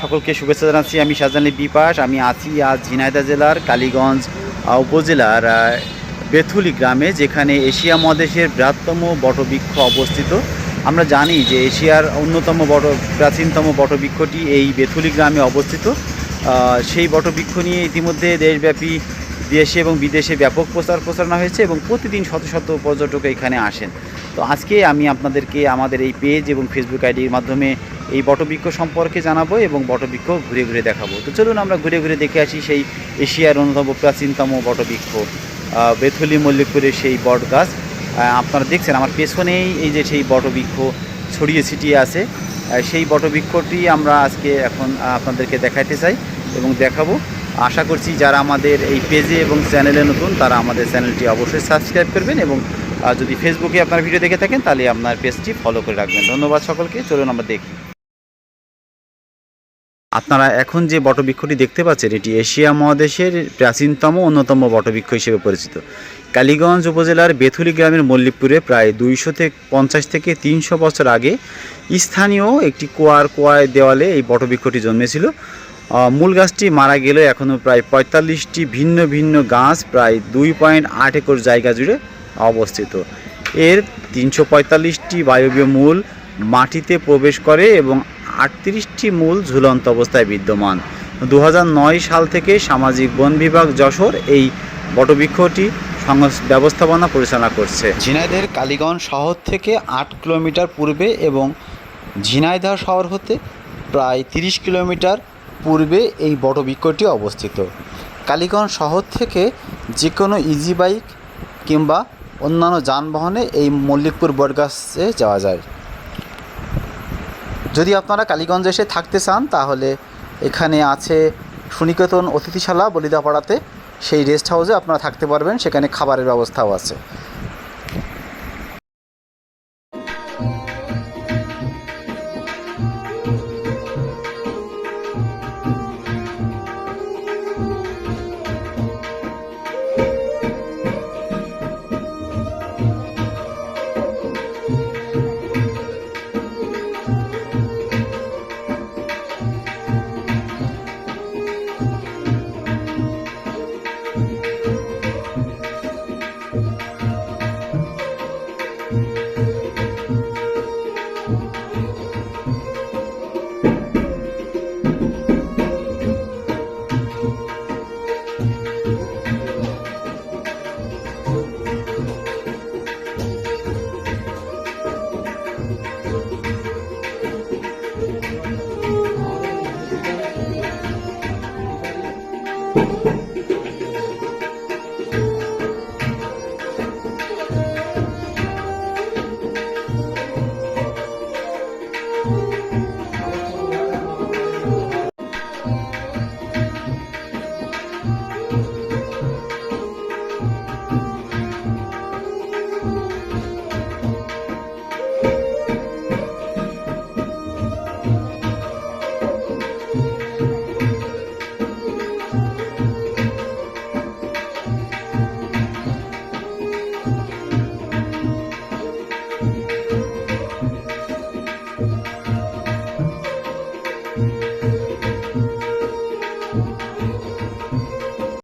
সকলকে শুভেচ্ছা জানাচ্ছি। আমি শাহজাহানি বিপাস আমি আছি আজ ঝিনাইদা জেলার কালীগঞ্জ উপজেলার বেথুলি গ্রামে, যেখানে এশিয়া মহাদেশের বৃহত্তম বটবৃক্ষ অবস্থিত। আমরা জানি যে এশিয়ার অন্যতম বট, প্রাচীনতম বটবৃক্ষটি এই বেথুলি গ্রামে অবস্থিত। সেই বটবৃক্ষ নিয়ে ইতিমধ্যে দেশব্যাপী দেশে এবং বিদেশে ব্যাপক প্রচার প্রচারণা হয়েছে এবং প্রতিদিন শত শত পর্যটক এখানে আসেন। তো আজকে আমি আপনাদেরকে আমাদের এই পেজ এবং ফেসবুক আইডির মাধ্যমে এই বটবৃক্ষ সম্পর্কে জানাব এবং বটবৃক্ষ ঘুরে ঘুরে দেখাবো। তো চলুন আমরা ঘুরে ঘুরে দেখে আসি সেই এশিয়ার অন্যতম প্রাচীনতম বটবৃক্ষ বেথুলি মল্লিকপুরের সেই বট গাছ। আপনারা দেখছেন, আমার পেছনেই এই যে সেই বটবৃক্ষ ছড়িয়ে ছিটিয়ে আছে। সেই বটবৃক্ষটি আমরা আজকে এখন আপনাদেরকে দেখাইতে চাই এবং দেখাবো। আশা করছি যারা আমাদের এই পেজে এবং চ্যানেলে নতুন, তারা আমাদের চ্যানেলটি অবশ্যই সাবস্ক্রাইব করবেন এবং যদি ফেসবুকে আপনার ভিডিও দেখে থাকেন, তাহলে আপনার পেজটি ফলো করে রাখবেন। ধন্যবাদ সকলকে, চলুন আমরা দেখি। আপনারা এখন যে বটবৃক্ষটি দেখতে পাচ্ছেন, এটি এশিয়া মহাদেশের প্রাচীনতম অন্যতম বটবৃক্ষ হিসেবে পরিচিত। কালীগঞ্জ উপজেলার বেথুলি গ্রামের মল্লিকপুরে প্রায় দুইশো থেকে পঞ্চাশ থেকে তিনশো বছর আগে স্থানীয় একটি কুয়ার কোয়ায় দেওয়ালে এই বটবৃক্ষটি জন্মেছিল। মূল গাছটি মারা গেলেও এখনও প্রায় পঁয়তাল্লিশটি ভিন্ন ভিন্ন গাছ, প্রায় দুই পয়েন্ট আট একর জায়গা জুড়ে অবস্থিত। এর তিনশো পঁয়তাল্লিশটি বায়বীয় মূল মাটিতে প্রবেশ করে এবং আটত্রিশটি মূল ঝুলন্ত অবস্থায় বিদ্যমান। দু হাজার নয় সাল থেকে সামাজিক বন বিভাগ যশোর এই বটবৃক্ষটি ব্যবস্থাপনা পরিচালনা করছে। ঝিনাইদের কালীগঞ্জ শহর থেকে আট কিলোমিটার পূর্বে এবং ঝিনাইদহ শহর হতে প্রায় তিরিশ কিলোমিটার পূর্বে এই বটবৃক্ষটি অবস্থিত। কালীগঞ্জ শহর থেকে যে কোনো ইজি বাইক কিংবা অন্যান্য যানবাহনে এই মল্লিকপুর বটগাছে যাওয়া যায়। যদি আপনারা কালীগঞ্জে এসে থাকতে চান, তাহলে এখানে আছে সুনিকেতন অতিথিশালা বলিদাপাড়াতে। সেই রেস্ট হাউসে আপনারা থাকতে পারবেন, সেখানে খাবারের ব্যবস্থাও আছে।